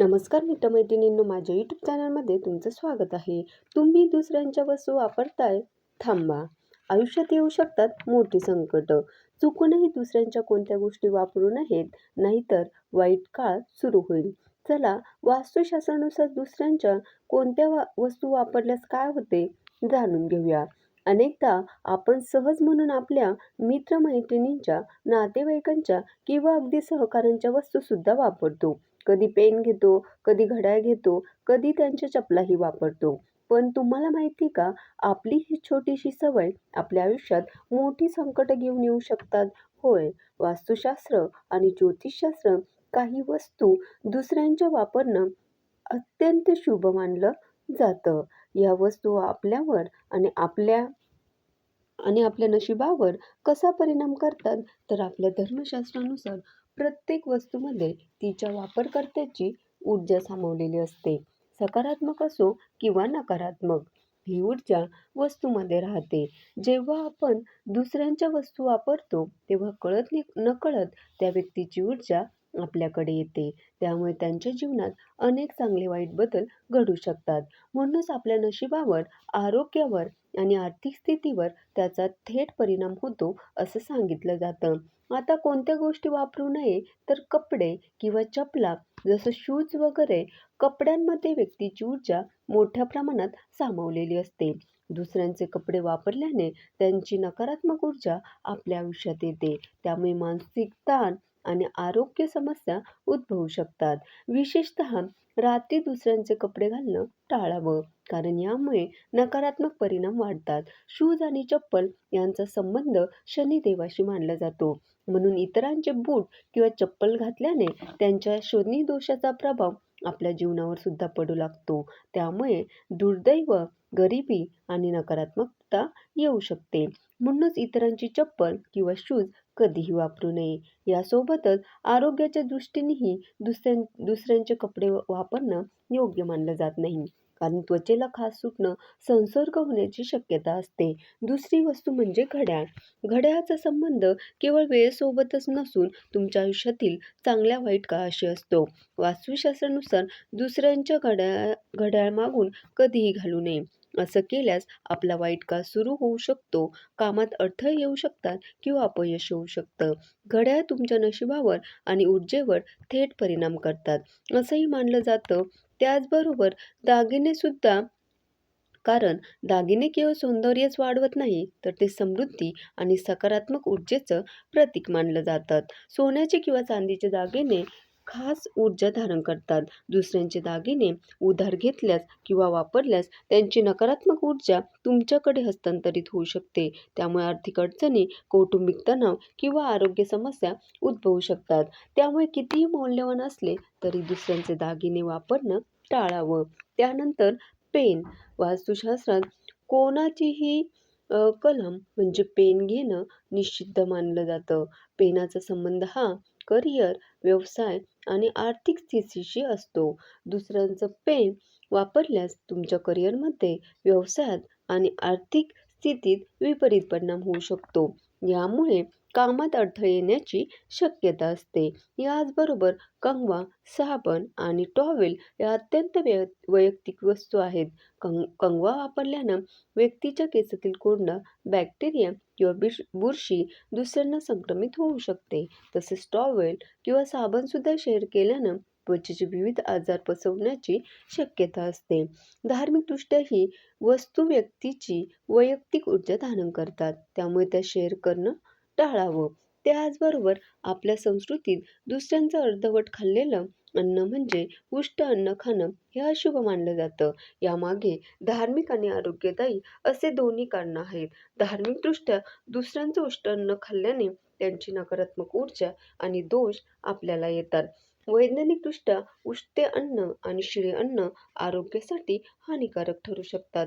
नमस्कार मित्रमैत्रिणींनो माझ्या यूट्यूब चॅनलमध्ये तुमचं स्वागत आहे. तुम्ही दुसऱ्यांच्या वस्तू वापरताय? थांबा. आयुष्यात येऊ शकतात मोठी संकट. चुकूनही दुसऱ्यांच्या कोणत्या गोष्टी वापरू नयेत नाहीतर वाईट काळ सुरू होईल. चला वास्तुशास्त्रानुसार दुसऱ्यांच्या कोणत्या वा वस्तू वापरल्यास काय होते जाणून घेऊया. अनेकदा आपण सहज म्हणून आपल्या मित्रमैत्रिणींच्या नातेवाईकांच्या किंवा अगदी सहकाऱ्यांच्या वस्तूसुद्धा वापरतो. कधी पेन घेतो कधी घड्याळ घेतो कधी त्यांच्या चपलाही वापरतो. पण तुम्हाला माहिती का? आपली ही छोटीशी सवय आपल्या आयुष्यात मोठी संकट घेऊन येऊ शकतात. होय वास्तुशास्त्र आणि ज्योतिषशास्त्र काही वस्तू दुसऱ्यांच्या वापरणं अत्यंत शुभ मानलं जातं. या वस्तू आपल्यावर आणि आपल्या आणि आपल्या नशिबावर कसा परिणाम करतात? तर आपल्या धर्मशास्त्रानुसार प्रत्येक वस्तूमध्ये तिच्या वापरकर्त्याची ऊर्जा सामावलेली असते. सकारात्मक असो किंवा नकारात्मक ही ऊर्जा वस्तूमध्ये राहते. जेव्हा आपण दुसऱ्यांच्या वस्तू वापरतो तेव्हा कळत नकळत त्या व्यक्तीची ऊर्जा आपल्याकडे येते. त्यामुळे त्यांच्या जीवनात अनेक चांगले वाईट बदल घडू शकतात. म्हणूनच आपल्या नशिबावर आरोग्यावर आणि आर्थिक स्थितीवर त्याचा थेट परिणाम होतो असं सांगितलं जातं. आता कोणत्या गोष्टी वापरू नये तर कपडे किंवा चपला जसं शूज वगैरे कपड्यांमध्ये व्यक्तीची ऊर्जा मोठ्या प्रमाणात सामावलेली असते. दुसऱ्यांचे कपडे वापरल्याने त्यांची नकारात्मक ऊर्जा आपल्या आयुष्यात येते. त्यामुळे मानसिक ताण आणि आरोग्य समस्या उद्भवू शकतात. विशेषत रात्री दुसऱ्यांचे कपडे घालणं टाळावं कारण यामुळे नकारात्मक परिणाम वाढतात. शूज आणि चप्पल यांचा संबंध शनिदेवाशी मानला जातो. म्हणून इतरांचे बूट किंवा चप्पल घातल्याने त्यांच्या शोधनी दोषाचा प्रभाव आपल्या जीवनावर सुद्धा पडू लागतो. त्यामुळे दुर्दैव गरिबी आणि नकारात्मकता येऊ शकते. म्हणूनच इतरांची चप्पल किंवा शूज कधीही वापरू नये. यासोबतच आरोग्याच्या दृष्टीनेही दुसऱ्यां दुसऱ्यांचे कपडे वापरणं योग्य मानलं जात नाही. कारण त्वचेला खास सुटणं संसर्ग होण्याची शक्यता असते. दुसरी वस्तू म्हणजे घड्याळ. घड्याळाचा संबंध केवळ वेळेसोबतच नसून तुमच्या आयुष्यातील चांगल्या वाईट काळाशी असतो. वास्तुशास्त्रानुसार दुसऱ्यांच्या घड्याळ घड्याळ मागून कधीही घालू नये. असं केल्यास आपला वाईट काळ सुरू होऊ शकतो. कामात अडथळे येऊ शकतात किंवा अपयश होऊ शकतं. घड्याळ तुमच्या नशिबावर आणि ऊर्जेवर थेट परिणाम करतात. असंही मानलं जातं. त्याचबरोबर दागिने सुद्धा. कारण दागिने केवळ सौंदर्यच वाढवत नाही तर ते समृद्धी आणि सकारात्मक ऊर्जेचं प्रतीक मानलं जातात. सोन्याचे किंवा चांदीचे दागिने खास ऊर्जा धारण करतात. दुसऱ्यांचे दागिने उधार घेतल्यास किंवा वापरल्यास त्यांची नकारात्मक ऊर्जा तुमच्याकडे हस्तांतरित होऊ शकते. त्यामुळे आर्थिक अडचणी कौटुंबिक तणाव किंवा आरोग्य समस्या उद्भवू शकतात. त्यामुळे कितीही मौल्यवान असले तरी दुसऱ्यांचे दागिने वापरणं टाळावं. त्यानंतर पेन. वास्तुशास्त्रात कोणाचीही कलम म्हणजे पेन घेणं निषिद्ध मानलं जातं. पेनाचा संबंध हा करिअर व्यवसाय आणि आर्थिक स्थितीशी असतो. दुसऱ्यांचं पेन वापरल्यास तुमच्या करिअरमध्ये व्यवसायात आणि आर्थिक स्थितीत विपरीत परिणाम होऊ शकतो. यामुळे कामात अडथळे येण्याची शक्यता असते. याचबरोबर कंगवा साबण आणि टॉवेल या अत्यंत वै वैयक्तिक वस्तू आहेत. कंग कंगवा वापरल्यानं व्यक्तीच्या केसातील कोंडा बॅक्टेरिया किंवा बिश बुरशी दुसऱ्यांना संक्रमित होऊ शकते. तसेच टॉवेल किंवा साबणसुद्धा शेअर केल्यानं त्वचेचे विविध आजार पसरवण्याची शक्यता असते. धार्मिकदृष्ट्या ही वस्तू व्यक्तीची वैयक्तिक ऊर्जा धारण करतात. त्यामुळे त्या शेअर करणं टाळावं. त्याचबरोबर आपल्या संस्कृतीत दुसऱ्यांचं अर्धवट खाल्लेलं अन्न म्हणजे उष्ट अन्न खाणं हे अशुभ मानलं जातं. यामागे धार्मिक आणि आरोग्यदायी असे दोन्ही कारणं आहेत. धार्मिकदृष्ट्या दुसऱ्यांचं उष्ट अन्न खाल्ल्याने त्यांची नकारात्मक ऊर्जा आणि दोष आपल्याला येतात. वैज्ञानिकदृष्ट्या उष्टे अन्न आणि शिळे अन्न आरोग्यासाठी हानिकारक ठरू शकतात.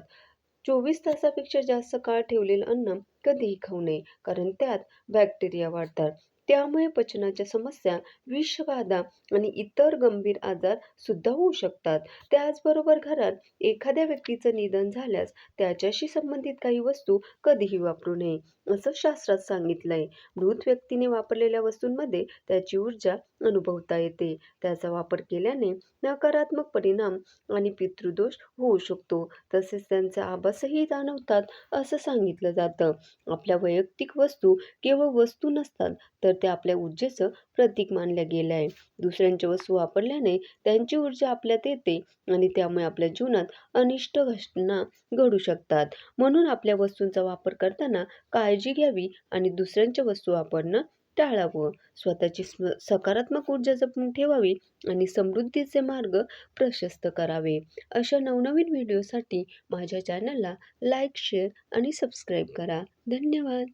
चोवीस तासापेक्षा जास्त काळ ठेवलेलं अन्न कधीही खाऊ नये कारण त्यात बॅक्टेरिया वाढतात. त्यामुळे पचनाच्या समस्या विषबाधा आणि इतर गंभीर आजार सुद्धा होऊ शकतात. त्याचबरोबर घरात एखाद्या व्यक्तीचं निधन झाल्यास त्याच्याशी संबंधित काही वस्तू कधीही वापरू नये असं शास्त्रात सांगितलंय. मृत व्यक्तीने वापरलेल्या वस्तूंमध्ये त्याची ऊर्जा अनुभवता येते. त्याचा वापर केल्याने नकारात्मक परिणाम आणि पितृदोष होऊ शकतो. तसेच त्यांचे आभासही जाणवतात असं सांगितलं जातं. आपल्या वैयक्तिक वस्तू केवळ वस्तू नसतात तर ते आपल्या ऊर्जेचं प्रतीक मानल्या गेलं आहे. दुसऱ्यांच्या वस्तू वापरल्याने त्यांची ऊर्जा आपल्यात येते आणि त्यामुळे आपल्या जीवनात अनिष्ट घटना घडू शकतात. म्हणून आपल्या वस्तूंचा वापर करताना काळजी घ्यावी आणि दुसऱ्यांच्या वस्तू वापरणं टाळावं. स्वतःची स्म सकारात्मक ऊर्जा जपून ठेवावी आणि समृद्धीचे मार्ग प्रशस्त करावे. अशा नवनवीन व्हिडिओसाठी माझ्या चॅनलला लाईक शेअर आणि सबस्क्राईब करा. धन्यवाद!